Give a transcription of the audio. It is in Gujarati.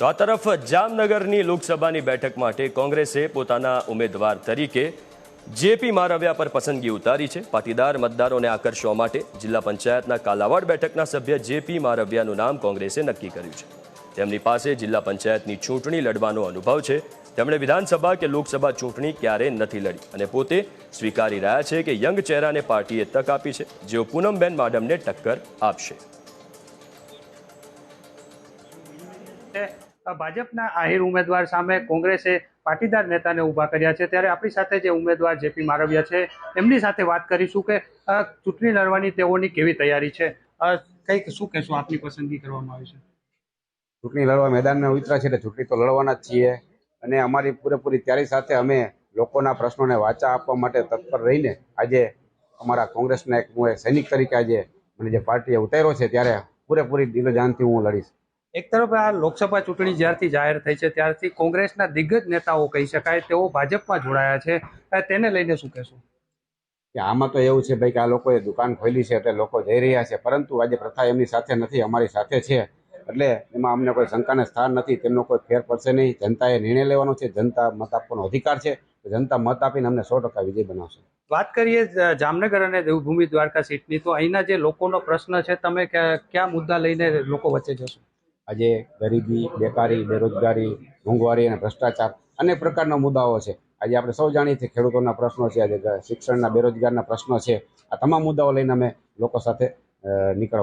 તો આ તરફ જામનગરની લોકસભાની બેઠક માટે કોંગ્રેસે પોતાના ઉમેદવાર તરીકે જેપી મારવ્યા પર પસંદગી ઉતારી છે. પાટીદાર મતદારોને આકર્ષવા માટે જિલ્લા પંચાયતના કાલાવાડ બેઠકના સભ્ય જેપી મારવ્યાનું નામ કોંગ્રેસે નક્કી કર્યું છે. તેમની પાસે જિલ્લા પંચાયતની ચૂંટણી લડવાનો અનુભવ છે. તેમણે વિધાનસભા કે લોકસભા ચૂંટણી ક્યારેય નથી લડી અને પોતે સ્વીકારી રહ્યા છે કે યંગ ચહેરાને પાર્ટીએ તક આપી છે. જેઓ પૂનમબેન માડમને ટક્કર આપશે. ભાજપના આહિર ઉમેદવાર સામે કોંગ્રેસે પાટીદાર નેતાને ઊભા કર્યા છે. ત્યારે આપણી સાથે જે ઉમેદવાર જેપી મારવિયા છે, એમની સાથે વાત કરીશું કે ચૂંટણી લડવાની તેઓની કેવી તૈયારી છે? કંઈક શું કહેશું આપની પસંદગી કરવામાં આવી છે? ચૂંટણી લડવા મેદાનમાં ઉતરા છે એટલે ચૂંટણી તો લડવાના જ છીએ. અને અમારી પૂરેપૂરી તૈયારી સાથે અમે લોકોના પ્રશ્નોને વાચા આપવા માટે તત્પર રહીને આજે અમારા કોંગ્રેસના એક હું સૈનિક તરીકે આજે મને જે પાર્ટીએ ઉતાર્યો છે, ત્યારે પૂરેપૂરી દિલજાનથી હું લડીશ. એક તરફ આ લોકસભા ચૂંટણી જ્યારથી જાહેર થઈ છે ત્યારથી કોંગ્રેસના દિગ્ગજ નેતાઓ કહી શકાય તેઓ ભાજપમાં જોડાયા છે. તેને લઈને શું કહેશું? કે આમાં તો એવું છે ભાઈ કે આ લોકોએ દુકાન ખોલી છે એટલે લોકો જઈ રહ્યા છે પરંતુ આજે પ્રથા એમની સાથે નથી અમારી સાથે છે. એટલે એમાં અમને કોઈ શંકાને સ્થાન નથી તેમનો કોઈ ફેર પડશે નહીં. જનતાએ નિર્ણય લેવાનો છે જનતા મત આપવાનો અધિકાર છે. જનતા મત આપીને અમને સો ટકા વિજય બનાવશે. વાત કરીએ જામનગર અને દેવભૂમિ દ્વારકા સીટની તો અહીંના જે લોકોનો પ્રશ્ન છે તમે ક્યાં કયા મુદ્દા લઈને લોકો વચ્ચે જશો? આજે ગરીબી, બેકારી, બેરોજગારી, મોંઘવારી અને ભ્રષ્ટાચાર અનેક પ્રકારના મુદ્દાઓ છે. આજે આપણે સૌ જાણીએ છીએ ખેડૂતોના પ્રશ્નો છે, આજે શિક્ષણના, બેરોજગારના પ્રશ્નો છે. આ તમામ મુદ્દાઓ લઈને અમે લોકો સાથે નીકળવા